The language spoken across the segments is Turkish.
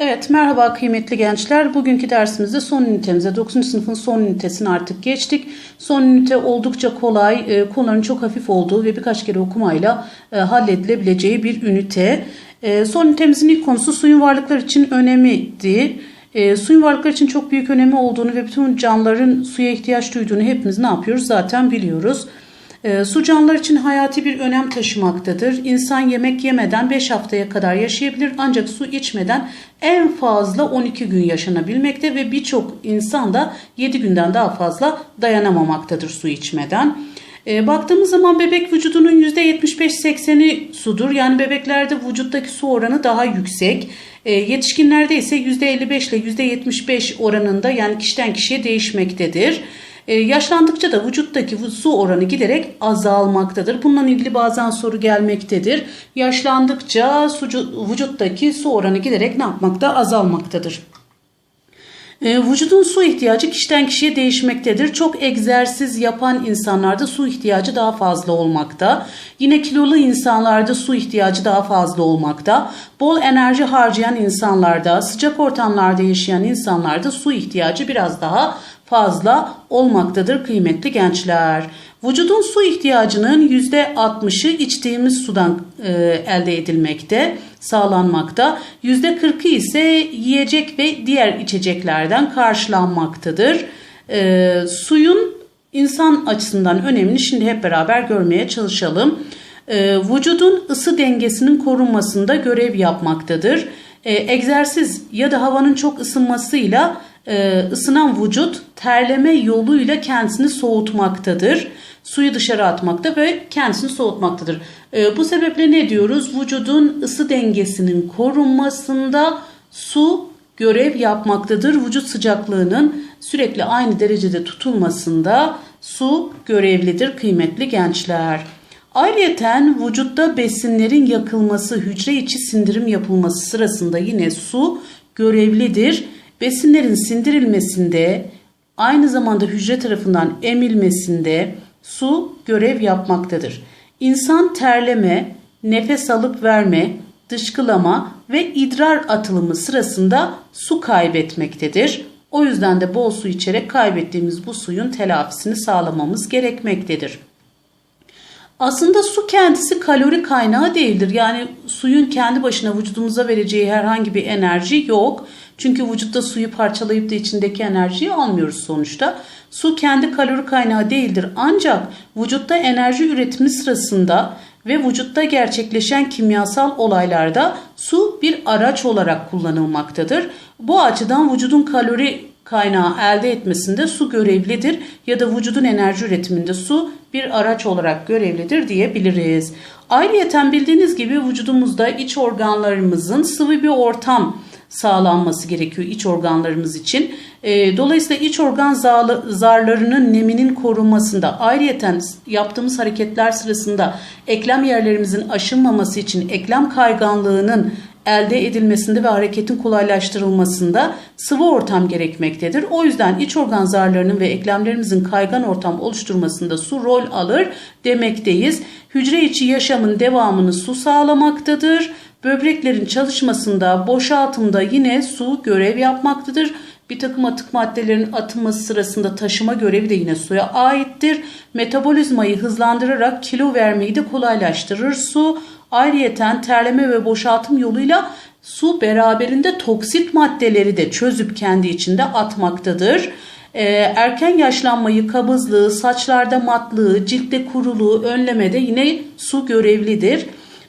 Evet merhaba kıymetli gençler. Bugünkü dersimizde son ünitemize 9. sınıfın son ünitesini artık geçtik. Son ünite oldukça kolay, e, konuların çok hafif olduğu ve birkaç kere okumayla e, halledilebileceği bir ünite. E, son ünitemizin ilk konusu suyun varlıklar için önemiydi. E, suyun varlıklar için çok büyük önemi olduğunu ve bütün canlıların suya ihtiyaç duyduğunu hepimiz ne yapıyoruz zaten biliyoruz. E, su canlılar için hayati bir önem taşımaktadır. İnsan yemek yemeden 5 haftaya kadar yaşayabilir ancak su içmeden en fazla 12 gün yaşanabilmekte ve birçok insan da 7 günden daha fazla dayanamamaktadır su içmeden. E, baktığımız zaman bebek vücudunun %75-80'i sudur. Yani bebeklerde vücuttaki su oranı daha yüksek. E, yetişkinlerde ise %55 ile %75 oranında yani kişiden kişiye değişmektedir. Ee, yaşlandıkça da vücuttaki su oranı giderek azalmaktadır. Bununla ilgili bazen soru gelmektedir. Yaşlandıkça vücuttaki su oranı giderek ne yapmakta? Azalmaktadır. E, vücudun su ihtiyacı kişiden kişiye değişmektedir. Çok egzersiz yapan insanlarda su ihtiyacı daha fazla olmakta. Yine kilolu insanlarda su ihtiyacı daha fazla olmakta. Bol enerji harcayan insanlarda, sıcak ortamlarda yaşayan insanlarda su ihtiyacı biraz daha fazla olmaktadır kıymetli gençler. Vücudun su ihtiyacının %60'ı içtiğimiz sudan e, elde edilmekte, sağlanmakta. %40'ı ise yiyecek ve diğer içeceklerden karşılanmaktadır. E, suyun insan açısından önemini şimdi hep beraber görmeye çalışalım. E, vücudun ısı dengesinin korunmasında görev yapmaktadır. E, egzersiz ya da havanın çok ısınmasıyla e, ısınan vücut terleme yoluyla kendisini soğutmaktadır. Suyu dışarı atmakta ve kendisini soğutmaktadır. E, bu sebeple ne diyoruz? Vücudun ısı dengesinin korunmasında su görev yapmaktadır. Vücut sıcaklığının sürekli aynı derecede tutulmasında su görevlidir kıymetli gençler. Ayrıyeten vücutta besinlerin yakılması, hücre içi sindirim yapılması sırasında yine su görevlidir. Besinlerin sindirilmesinde aynı zamanda hücre tarafından emilmesinde su görev yapmaktadır. İnsan terleme, nefes alıp verme, dışkılama ve idrar atılımı sırasında su kaybetmektedir. O yüzden de bol su içerek kaybettiğimiz bu suyun telafisini sağlamamız gerekmektedir. Aslında su kendisi kalori kaynağı değildir. Yani suyun kendi başına vücudumuza vereceği herhangi bir enerji yok. Çünkü vücutta suyu parçalayıp da içindeki enerjiyi almıyoruz sonuçta. Su kendi kalori kaynağı değildir. Ancak vücutta enerji üretimi sırasında ve vücutta gerçekleşen kimyasal olaylarda su bir araç olarak kullanılmaktadır. Bu açıdan vücudun kalori kaynağı elde etmesinde su görevlidir ya da vücudun enerji üretiminde su bir araç olarak görevlidir diyebiliriz. Ayrıyeten bildiğiniz gibi vücudumuzda iç organlarımızın sıvı bir ortam sağlanması gerekiyor iç organlarımız için. E, dolayısıyla iç organ zarlarının neminin korunmasında ayrıyeten yaptığımız hareketler sırasında eklem yerlerimizin aşınmaması için eklem kayganlığının elde edilmesinde ve hareketin kolaylaştırılmasında sıvı ortam gerekmektedir. O yüzden iç organ zarlarının ve eklemlerimizin kaygan ortam oluşturmasında su rol alır demekteyiz. Hücre içi yaşamın devamını su sağlamaktadır. Böbreklerin çalışmasında, boşaltımda yine su görev yapmaktadır. Bir takım atık maddelerin atılması sırasında taşıma görevi de yine suya aittir. Metabolizmayı hızlandırarak kilo vermeyi de kolaylaştırır su. Ayrıyeten terleme ve boşaltım yoluyla su beraberinde toksit maddeleri de çözüp kendi içinde atmaktadır. Ee, erken yaşlanmayı, kabızlığı, saçlarda matlığı, ciltte kuruluğu önlemede yine su görevlidir.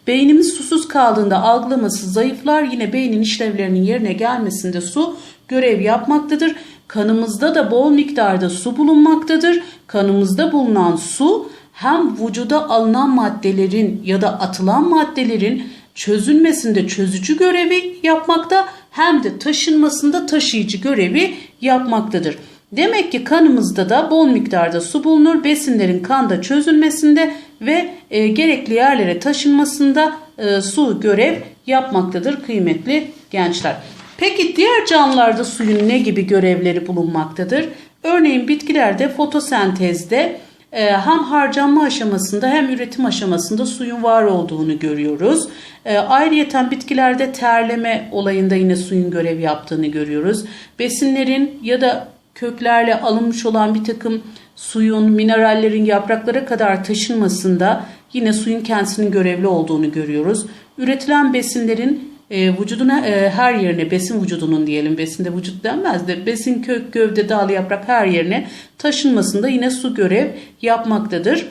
Beynimiz susuz kaldığında algılaması zayıflar. Yine beynin işlevlerinin yerine gelmesinde su görev yapmaktadır. Kanımızda da bol miktarda su bulunmaktadır. Kanımızda bulunan su hem vücuda alınan maddelerin ya da atılan maddelerin çözülmesinde çözücü görevi yapmakta hem de taşınmasında taşıyıcı görevi yapmaktadır. Demek ki kanımızda da bol miktarda su bulunur. Besinlerin kanda çözülmesinde ve e, gerekli yerlere taşınmasında e, su görev yapmaktadır kıymetli gençler. Peki diğer canlılarda suyun ne gibi görevleri bulunmaktadır? Örneğin bitkilerde fotosentezde hem harcanma aşamasında hem üretim aşamasında suyun var olduğunu görüyoruz. E, ayrıyeten bitkilerde terleme olayında yine suyun görev yaptığını görüyoruz. Besinlerin ya da köklerle alınmış olan bir takım suyun, minerallerin yapraklara kadar taşınmasında yine suyun kendisinin görevli olduğunu görüyoruz. Üretilen besinlerin e, vücuduna e, her yerine besin vücudunun diyelim besinde vücut denmez de besin kök gövde dal yaprak her yerine taşınmasında yine su görev yapmaktadır.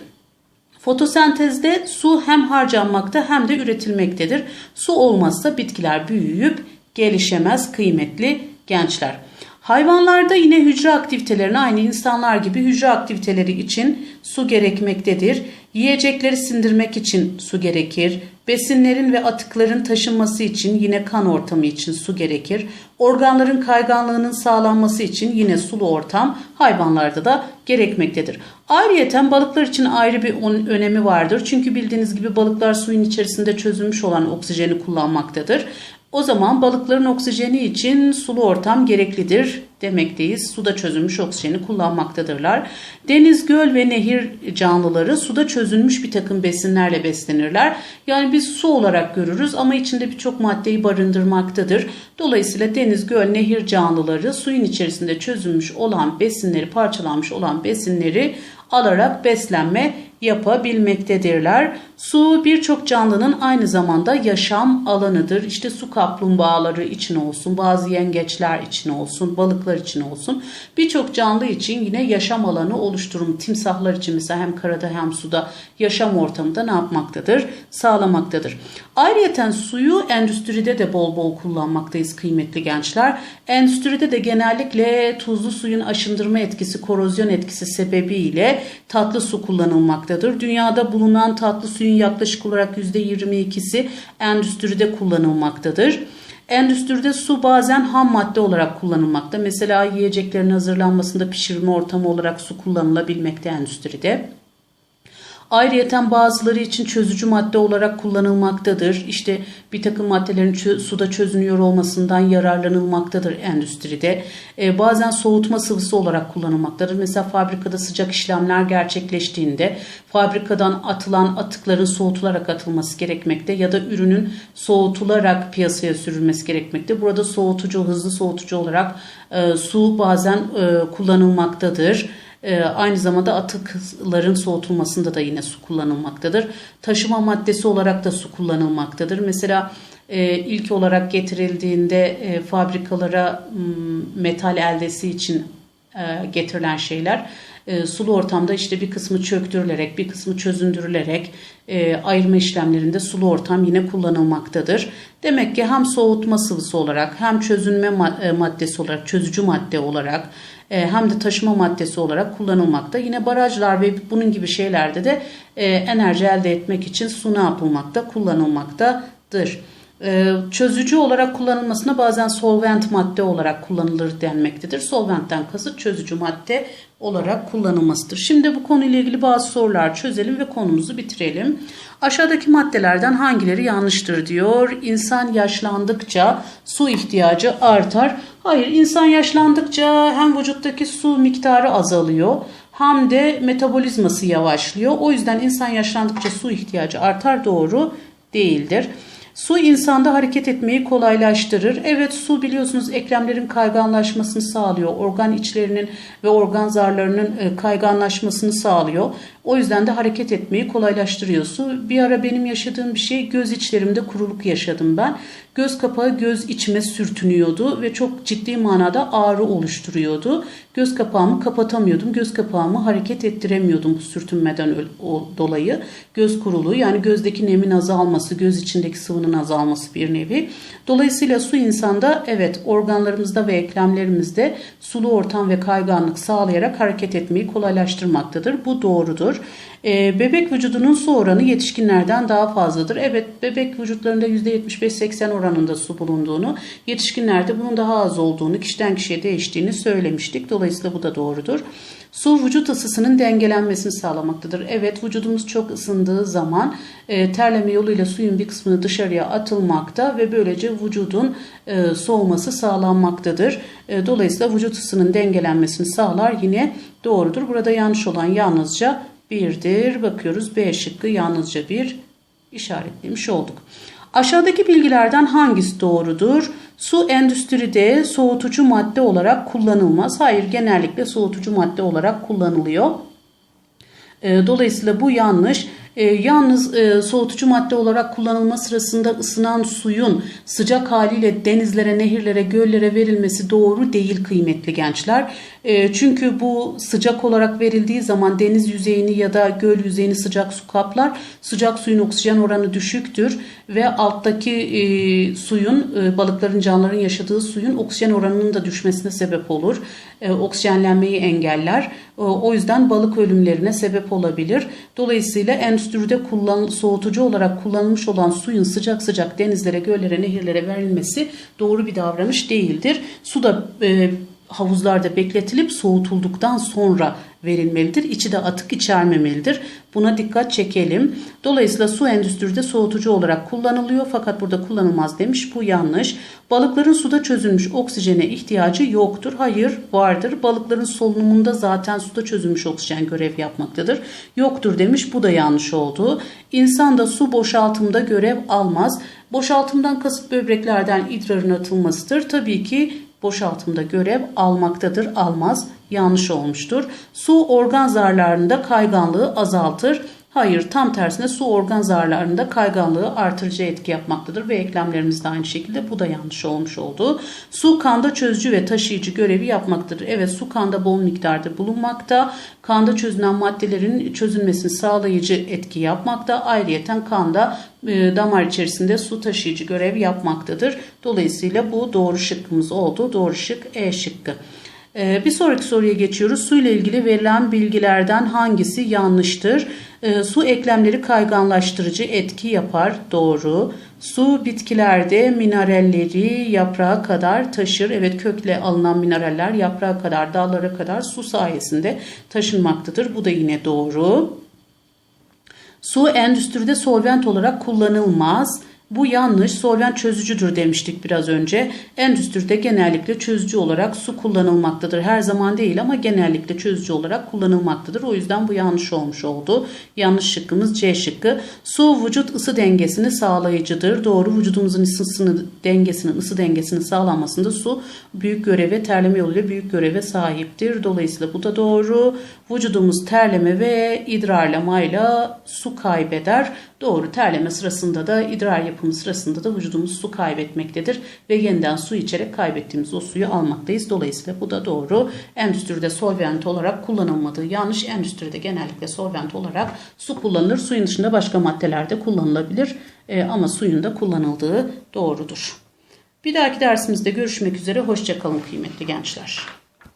Fotosentezde su hem harcanmakta hem de üretilmektedir. Su olmazsa bitkiler büyüyüp gelişemez kıymetli gençler. Hayvanlarda yine hücre aktivitelerine aynı insanlar gibi hücre aktiviteleri için su gerekmektedir. Yiyecekleri sindirmek için su gerekir. Besinlerin ve atıkların taşınması için yine kan ortamı için su gerekir. Organların kayganlığının sağlanması için yine sulu ortam hayvanlarda da gerekmektedir. Ayrıyeten balıklar için ayrı bir önemi vardır. Çünkü bildiğiniz gibi balıklar suyun içerisinde çözülmüş olan oksijeni kullanmaktadır. O zaman balıkların oksijeni için sulu ortam gereklidir demekteyiz. Suda çözülmüş oksijeni kullanmaktadırlar. Deniz, göl ve nehir canlıları suda çözülmüş bir takım besinlerle beslenirler. Yani biz su olarak görürüz ama içinde birçok maddeyi barındırmaktadır. Dolayısıyla deniz, göl, nehir canlıları suyun içerisinde çözülmüş olan besinleri, parçalanmış olan besinleri alarak beslenme yapabilmektedirler. Su birçok canlının aynı zamanda yaşam alanıdır. İşte su kaplumbağaları için olsun, bazı yengeçler için olsun, balıklar için olsun. Birçok canlı için yine yaşam alanı oluşturum. Timsahlar için mesela hem karada hem suda yaşam ortamında ne yapmaktadır? Sağlamaktadır. Ayrıyeten suyu endüstride de bol bol kullanmaktayız kıymetli gençler. Endüstride de genellikle tuzlu suyun aşındırma etkisi, korozyon etkisi sebebiyle tatlı su kullanılmaktadır. Dünyada bulunan tatlı suyun yaklaşık olarak %22'si endüstride kullanılmaktadır. Endüstride su bazen ham madde olarak kullanılmakta. Mesela yiyeceklerin hazırlanmasında pişirme ortamı olarak su kullanılabilmekte endüstride. Ayrıyeten bazıları için çözücü madde olarak kullanılmaktadır. İşte bir takım maddelerin suda çözünüyor olmasından yararlanılmaktadır endüstride. Ee, bazen soğutma sıvısı olarak kullanılmaktadır. Mesela fabrikada sıcak işlemler gerçekleştiğinde fabrikadan atılan atıkların soğutularak atılması gerekmekte ya da ürünün soğutularak piyasaya sürülmesi gerekmekte. Burada soğutucu, hızlı soğutucu olarak e, su bazen e, kullanılmaktadır. E, aynı zamanda atıkların soğutulmasında da yine su kullanılmaktadır. Taşıma maddesi olarak da su kullanılmaktadır. Mesela e, ilk olarak getirildiğinde e, fabrikalara metal eldesi için e, getirilen şeyler e, sulu ortamda işte bir kısmı çöktürülerek bir kısmı çözündürülerek e, ayırma işlemlerinde sulu ortam yine kullanılmaktadır. Demek ki hem soğutma sıvısı olarak hem çözünme e, maddesi olarak çözücü madde olarak e, hem de taşıma maddesi olarak kullanılmakta. Yine barajlar ve bunun gibi şeylerde de e, enerji elde etmek için su ne yapılmakta kullanılmaktadır. E, çözücü olarak kullanılmasına bazen solvent madde olarak kullanılır denmektedir. Solventten kasıt çözücü madde olarak kullanılmasıdır. Şimdi bu konuyla ilgili bazı sorular çözelim ve konumuzu bitirelim. Aşağıdaki maddelerden hangileri yanlıştır diyor. İnsan yaşlandıkça su ihtiyacı artar. Hayır, insan yaşlandıkça hem vücuttaki su miktarı azalıyor hem de metabolizması yavaşlıyor. O yüzden insan yaşlandıkça su ihtiyacı artar doğru değildir. Su insanda hareket etmeyi kolaylaştırır. Evet su biliyorsunuz eklemlerin kayganlaşmasını sağlıyor. Organ içlerinin ve organ zarlarının e, kayganlaşmasını sağlıyor. O yüzden de hareket etmeyi kolaylaştırıyor su. Bir ara benim yaşadığım bir şey göz içlerimde kuruluk yaşadım ben. Göz kapağı göz içime sürtünüyordu ve çok ciddi manada ağrı oluşturuyordu. Göz kapağımı kapatamıyordum. Göz kapağımı hareket ettiremiyordum bu sürtünmeden dolayı. Göz kuruluğu yani gözdeki nemin azalması, göz içindeki sıvının azalması bir nevi. Dolayısıyla su insanda evet organlarımızda ve eklemlerimizde sulu ortam ve kayganlık sağlayarak hareket etmeyi kolaylaştırmaktadır. Bu doğrudur. church E, bebek vücudunun su oranı yetişkinlerden daha fazladır. Evet bebek vücutlarında %75-80 oranında su bulunduğunu, yetişkinlerde bunun daha az olduğunu, kişiden kişiye değiştiğini söylemiştik. Dolayısıyla bu da doğrudur. Su vücut ısısının dengelenmesini sağlamaktadır. Evet vücudumuz çok ısındığı zaman e, terleme yoluyla suyun bir kısmını dışarıya atılmakta ve böylece vücudun e, soğuması sağlanmaktadır. E, dolayısıyla vücut ısının dengelenmesini sağlar yine doğrudur. Burada yanlış olan yalnızca birdir. Bakıyoruz B şıkkı yalnızca bir işaretlemiş olduk. Aşağıdaki bilgilerden hangisi doğrudur? Su endüstride soğutucu madde olarak kullanılmaz. Hayır genellikle soğutucu madde olarak kullanılıyor. E, dolayısıyla bu yanlış. E, yalnız e, soğutucu madde olarak kullanılma sırasında ısınan suyun sıcak haliyle denizlere, nehirlere, göllere verilmesi doğru değil kıymetli gençler. E, çünkü bu sıcak olarak verildiği zaman deniz yüzeyini ya da göl yüzeyini sıcak su kaplar. Sıcak suyun oksijen oranı düşüktür ve alttaki e, suyun e, balıkların canlıların yaşadığı suyun oksijen oranının da düşmesine sebep olur. E, oksijenlenmeyi engeller. E, o yüzden balık ölümlerine sebep olabilir. Dolayısıyla endüstride kullan, soğutucu olarak kullanılmış olan suyun sıcak sıcak denizlere, göllere, nehirlere verilmesi doğru bir davranış değildir. Su da e, havuzlarda bekletilip soğutulduktan sonra verilmelidir. İçi de atık içermemelidir. Buna dikkat çekelim. Dolayısıyla su endüstride soğutucu olarak kullanılıyor fakat burada kullanılmaz demiş. Bu yanlış. Balıkların suda çözülmüş oksijene ihtiyacı yoktur. Hayır vardır. Balıkların solunumunda zaten suda çözülmüş oksijen görev yapmaktadır. Yoktur demiş. Bu da yanlış oldu. İnsan da su boşaltımda görev almaz. Boşaltımdan kasıt böbreklerden idrarın atılmasıdır. Tabii ki boşaltımda görev almaktadır, almaz, yanlış olmuştur. Su organ zarlarında kayganlığı azaltır. Hayır tam tersine su organ zarlarında kayganlığı artırıcı etki yapmaktadır ve eklemlerimiz de aynı şekilde bu da yanlış olmuş oldu. Su kanda çözücü ve taşıyıcı görevi yapmaktadır. Evet su kanda bol miktarda bulunmakta. Kanda çözünen maddelerin çözülmesini sağlayıcı etki yapmakta. Ayrıyeten kanda e, damar içerisinde su taşıyıcı görev yapmaktadır. Dolayısıyla bu doğru şıkkımız oldu. Doğru şık E şıkkı. Ee, bir sonraki soruya geçiyoruz. Su ile ilgili verilen bilgilerden hangisi yanlıştır? Ee, su eklemleri kayganlaştırıcı etki yapar. Doğru. Su bitkilerde mineralleri yaprağa kadar taşır. Evet kökle alınan mineraller yaprağa kadar, dallara kadar su sayesinde taşınmaktadır. Bu da yine doğru. Su endüstride solvent olarak kullanılmaz. Bu yanlış. Solvent çözücüdür demiştik biraz önce. Endüstride genellikle çözücü olarak su kullanılmaktadır. Her zaman değil ama genellikle çözücü olarak kullanılmaktadır. O yüzden bu yanlış olmuş oldu. Yanlış şıkkımız C şıkkı. Su vücut ısı dengesini sağlayıcıdır. Doğru vücudumuzun ısısını dengesini, ısı dengesini sağlanmasında su büyük göreve, terleme yoluyla büyük göreve sahiptir. Dolayısıyla bu da doğru. Vücudumuz terleme ve idrarlamayla su kaybeder. Doğru terleme sırasında da idrar yapımı sırasında da vücudumuz su kaybetmektedir ve yeniden su içerek kaybettiğimiz o suyu almaktayız. Dolayısıyla bu da doğru. Endüstride solvent olarak kullanılmadığı yanlış. Endüstride genellikle solvent olarak su kullanılır. Suyun dışında başka maddelerde kullanılabilir e, ama suyun da kullanıldığı doğrudur. Bir dahaki dersimizde görüşmek üzere. Hoşçakalın kıymetli gençler.